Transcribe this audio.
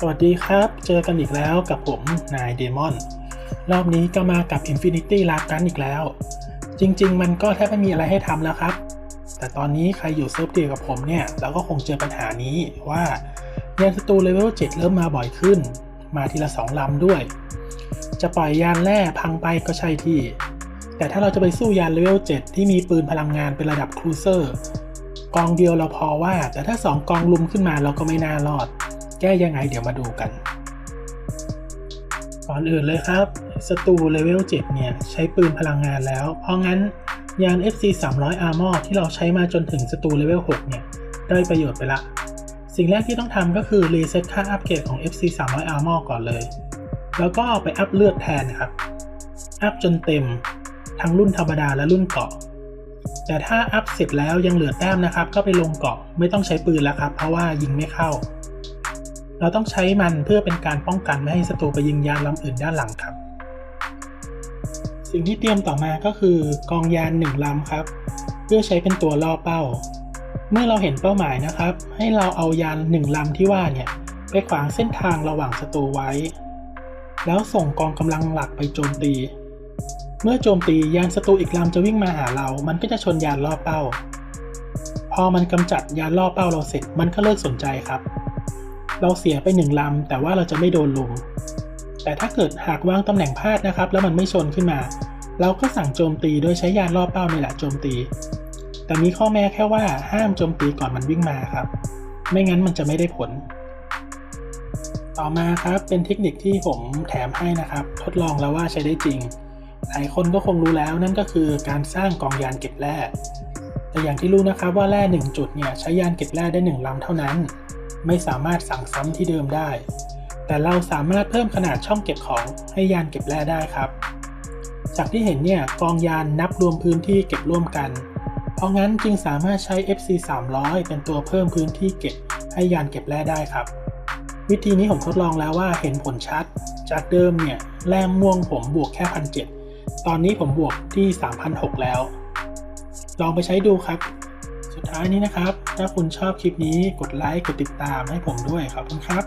สวัสดีครับ เจอกันอีกแล้วกับผมนายเดมอน รอบนี้ก็มากับ Infinity l a กันอีกแล้ว จริง ๆ มันก็แทบไม่มีอะไรให้ทำแล้วครับ แต่ตอนนี้ใครอยู่เซิร์ฟเดียวกับผมเนี่ย เราก็คงเจอปัญหานี้ว่ายานศัตรูเลเวล7เริ่มมาบ่อยขึ้น มาทีละ 2 ลำด้วย จะปล่อยยานแร่พังไปก็ใช่ที่ แต่ถ้าเราจะไปสู้ยานเลเวล7ที่มีปืนพลังงานเป็นระดับครูเซอร์กองเดียวเราพอว่า แต่ถ้า 2 กองลุมขึ้นมาเราก็ไม่น่ารอด แก้ยังไงเดี๋ยวมาดูกัน ก่อนอื่นเลยครับศัตรูเลเวล7เนี่ย ใช้ปืนพลังงานแล้ว เพราะงั้นยาน FC 300 Armor ที่เราใช้มาจนถึงศัตรูเลเวล6เนี่ย ได้ประโยชน์ไปละ สิ่งแรกที่ต้องทำก็คือรีเซ็ตค่าอัปเกรดของ FC 300 Armor ก่อนเลย แล้วก็เอาไปอัพเลือดแทนครับ อัพจนเต็ม ทั้งรุ่นธรรมดาและรุ่นเกาะ แต่ถ้าอัพเสร็จแล้วยังเหลือแต้มนะครับ ก็ไปลงเกาะไม่ต้องใช้ปืนแล้วครับ เพราะว่ายิงไม่เข้า เราต้องใช้มันเพื่อเป็นการป้องกันไม่ให้ศัตรูไปยิงยานลำอื่นด้านหลังครับ สิ่งที่เตรียมต่อมาก็คือกองยานหนึ่งลำครับ เพื่อใช้เป็นตัวล่อเป้า เมื่อเราเห็นเป้าหมายนะครับ ให้เราเอายานหนึ่งลำที่ว่าเนี่ยไปขวางเส้นทางระหว่างศัตรูไว้ แล้วส่งกองกำลังหลักไปโจมตี เมื่อโจมตียานศัตรูอีกลำจะวิ่งมาหาเรา มันก็จะชนยานล่อเป้า พอมันกำจัดยานล่อเป้าเราเสร็จ มันก็เลิกสนใจครับ เราเสียไปหนึ่งลำ แต่ว่าเราจะไม่โดนลุมแต่ถ้าเกิดหากวางตำแหน่งพลาดนะครับ แล้วมันไม่ชนขึ้นมา เราก็สั่งโจมตีโดยใช้ยานล่อเป้านี่แหละโจมตี แต่มีข้อแม้แค่ว่าห้ามโจมตีก่อนมันวิ่งมาครับ ไม่งั้นมันจะไม่ได้ผล ต่อมาครับเป็นเทคนิคที่ผมแถมให้นะครับ ทดลองแล้วว่าใช้ได้จริง หลายคนก็คงรู้แล้วนั่นก็คือการสร้างกองยานเก็บแร่แต่อย่างที่รู้นะครับว่าแร่หนึ่งจุดเนี่ยใช้ยานเก็บแร่ได้หนึ่งลำเท่านั้น ไม่สามารถสั่งซ้ำที่เดิมได้ แต่เราสามารถเพิ่มขนาดช่องเก็บของให้ยานเก็บแร่ได้ครับ จากที่เห็นเนี่ยกองยานนับรวมพื้นที่เก็บร่วมกัน เพราะงั้นจึงสามารถใช้ FC 300เป็นตัวเพิ่มพื้นที่เก็บให้ยานเก็บแร่ได้ครับ วิธีนี้ผมทดลองแล้วว่าเห็นผลชัด จากเดิมเนี่ยแร่ม่วงผมบวกแค่พันเตอนนี้ผมบวกที่3,600แล้ว ลองไปใช้ดูครับ สุดท้ายนี้นะครับ ถ้าคุณชอบคลิปนี้กดไลค์กดติดตามให้ผมด้วยครับคุณครับ